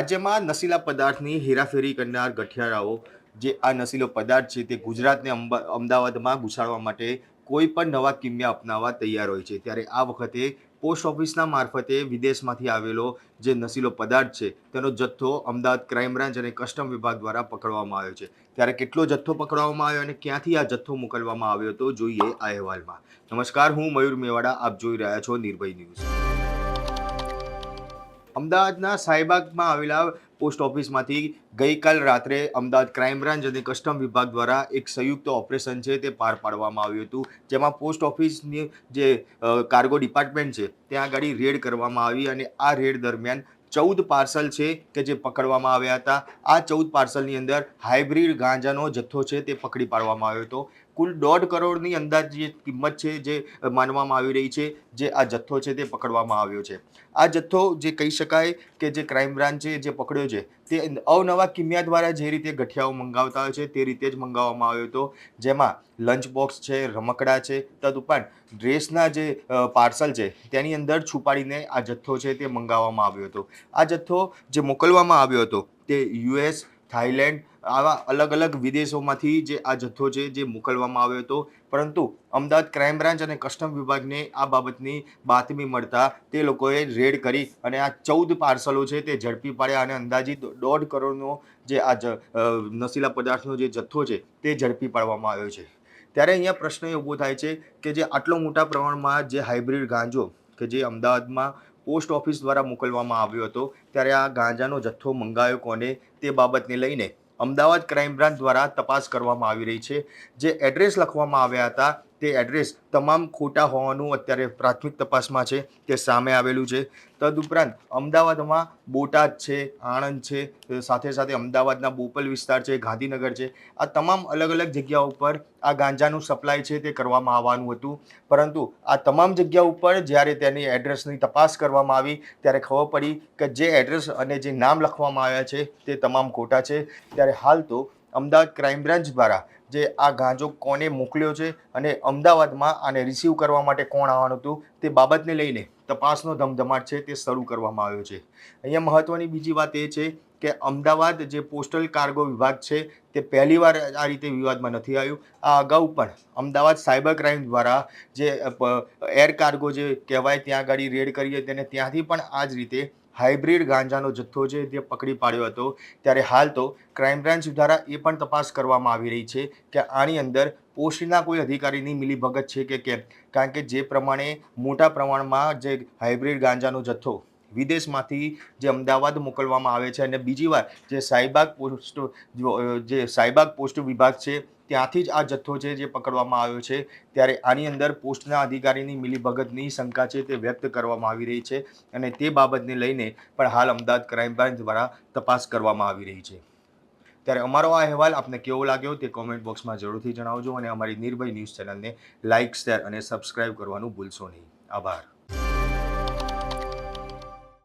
રાજ્યમાં નશીલા પદાર્થની હેરાફેરી કરનાર ગઠિયારાઓ, જે આ નશીલો પદાર્થ છે તે ગુજરાતને અમદાવાદમાં ઘુસાડવા માટે કોઈ પણ નવા કિમ્યા અપનાવવા તૈયાર હોય છે. ત્યારે આ વખતે પોસ્ટ ઓફિસના મારફતે વિદેશમાંથી આવેલો જે નશીલો પદાર્થ છે, તેનો જથ્થો અમદાવાદ ક્રાઇમ બ્રાન્ચ અને કસ્ટમ વિભાગ દ્વારા પકડવામાં આવ્યો છે. ત્યારે કેટલો જથ્થો પકડવામાં આવ્યો અને ક્યાંથી આ જથ્થો મોકલવામાં આવ્યો તો જોઈએ આ અહેવાલમાં. નમસ્કાર, હું મયુર મેવાડા, આપ જોઈ રહ્યા છો નિર્ભય ન્યૂઝ. અમદાવાદના સાયબાગમાં આવેલા પોસ્ટ ઓફિસમાંથી ગઈકાલ રાત્રે અમદાવાદ ક્રાઇમ બ્રાન્ચ અને કસ્ટમ વિભાગ દ્વારા એક સંયુક્ત ઓપરેશન છે તે પાર પાડવામાં આવ્યું હતું. જેમાં પોસ્ટ ઓફિસની જે કાર્ગો ડિપાર્ટમેન્ટ છે ત્યાં આગળ રેડ કરવામાં આવી અને આ રેડ દરમિયાન ચૌદ પાર્સલ છે કે જે પકડવામાં આવ્યા હતા. આ ચૌદ પાર્સલની અંદર હાઇબ્રિડ ગાંજાનો જથ્થો છે તે પકડી પાડવામાં આવ્યો હતો. કુલ દોઢ કરોડની અંદાજ જે કિંમત છે જે માનવામાં આવી રહી છે. જે આ જથ્થો છે તે પકડવામાં આવ્યો છે. આ જથ્થો જે કહી શકાય કે જે ક્રાઇમ બ્રાન્ચે જે પકડ્યો છે, તે અવનવા કિમિયા દ્વારા જે રીતે ગઠિયાઓ મંગાવતા હોય છે, તે રીતે જ મંગાવવામાં આવ્યો હતો. જેમાં લંચ બોક્સ છે, રમકડા છે તદુપરાંત ડ્રેસના જે પાર્સલ છે, તેની અંદર છુપાડીને આ જથ્થો છે તે મંગાવવામાં આવ્યો હતો. આ જથ્થો જે મોકલવામાં આવ્યો હતો તે યુએસ થાઈલેન્ડ, આવા અલગ અલગ વિદેશોમાંથી જે આ જથ્થો છે જે મોકલવામાં આવ્યો હતો. પરંતુ અમદાવાદ ક્રાઇમ બ્રાન્ચ અને કસ્ટમ વિભાગને આ બાબતની બાતમી મળતા તે લોકોએ રેડ કરી અને આ ચૌદ પાર્સલો છે તે ઝડપી પાડ્યા અને અંદાજિત દોઢ કરોડનો જે આ નશીલા પદાર્થનો જે જથ્થો છે તે ઝડપી પાડવામાં આવ્યો છે. ત્યારે અહીંયા પ્રશ્ન એ ઊભો થાય છે કે જે આટલો મોટા પ્રમાણમાં જે હાઇબ્રિડ ગાંજો કે જે અમદાવાદમાં પોસ્ટ ઓફિસ દ્વારા મોકલવામાં આવ્યો હતો. ત્યારે આ ગાંજાનો જથ્થો મંગાયો કોને તે બાબતને લઈને અમદાવાદ ક્રાઇમ બ્રાન્ચ દ્વારા તપાસ કરવામાં આવી રહી છે. જે એડ્રેસ લખવામાં આવ્યા હતા તે એડ્રેસ તમામ ખોટા હોવાનું અત્યારે પ્રાથમિક તપાસમાં છે, તે સામે આવેલું છે. તદુપરાંત અમદાવાદમાં બોટાદ છે, આણંદ છે, સાથે સાથે અમદાવાદના બોપલ વિસ્તાર છે, ગાંધીનગર છે. આ તમામ અલગ અલગ જગ્યાઓ ઉપર આ ગાંજાનું સપ્લાય છે તે કરવામાં આવવાનું હતું. પરંતુ આ તમામ જગ્યા ઉપર જ્યારે તેની એડ્રેસની તપાસ કરવામાં આવી, ત્યારે ખબર પડી કે જે એડ્રેસ અને જે નામ લખવામાં આવ્યા છે તે તમામ ખોટા છે. ત્યારે હાલ તો અમદાવાદ ક્રાઇમ બ્રાન્ચ દ્વારા જે આ ગાંજો કોને મોકલ્યો છે અને અમદાવાદમાં આને રિસીવ કરવા માટે કોણ આવવાનું હતું તે બાબતને લઈને તપાસનો ધમધમાટ છે તે શરૂ કરવામાં આવ્યો છે. અહીંયા મહત્ત્વની બીજી વાત એ છે કે અમદાવાદ જે પોસ્ટલ કાર્ગો વિભાગ છે તે પહેલીવાર આ રીતે વિવાદમાં નથી આવ્યું. આ અગાઉ પણ અમદાવાદ સાયબર ક્રાઇમ દ્વારા જે એર કાર્ગો જે કહેવાય ત્યાં આગળ રેડ કરીએ તેને ત્યાંથી પણ આ જ રીતે હાઇબ્રિડ ગાંજાનો જથ્થો છે તે પકડી પાડ્યો હતો. ત્યારે હાલ તો ક્રાઇમ બ્રાન્ચ દ્વારા એ પણ તપાસ કરવામાં આવી રહી છે કે આની અંદર પોસ્ટના કોઈ અધિકારીની મિલીભગત છે કે કેમ? કારણ કે જે પ્રમાણે મોટા પ્રમાણમાં જે હાઇબ્રિડ ગાંજાનો જથ્થો વિદેશમાંથી જે અમદાવાદ મોકલવામાં આવે છે અને બીજી વાર જે સાઈબાગ પોસ્ટ, જે સાઈબાગ પોસ્ટ વિભાગ છે, ત્યાંથી જ આ જથ્થો છે જે પકડવામાં આવ્યો છે, ત્યારે આની અંદર પોસ્ટના અધિકારીની મિલીભગતની શંકા છે તે વ્યક્ત કરવામાં આવી રહી છે અને તે બાબતને લઈને પણ હાલ અમદાવાદ ક્રાઇમ બ્રાન્ચ દ્વારા તપાસ કરવામાં આવી રહી છે. ત્યારે અમારો આ અહેવાલ આપને કેવો લાગ્યો તે કોમેન્ટ બોક્સમાં જરૂરથી જણાવજો અને અમારી નિર્ભય ન્યૂઝ ચેનલને લાઇક, શેર અને સબસ્ક્રાઇબ કરવાનું ભૂલશો નહીં. આભાર.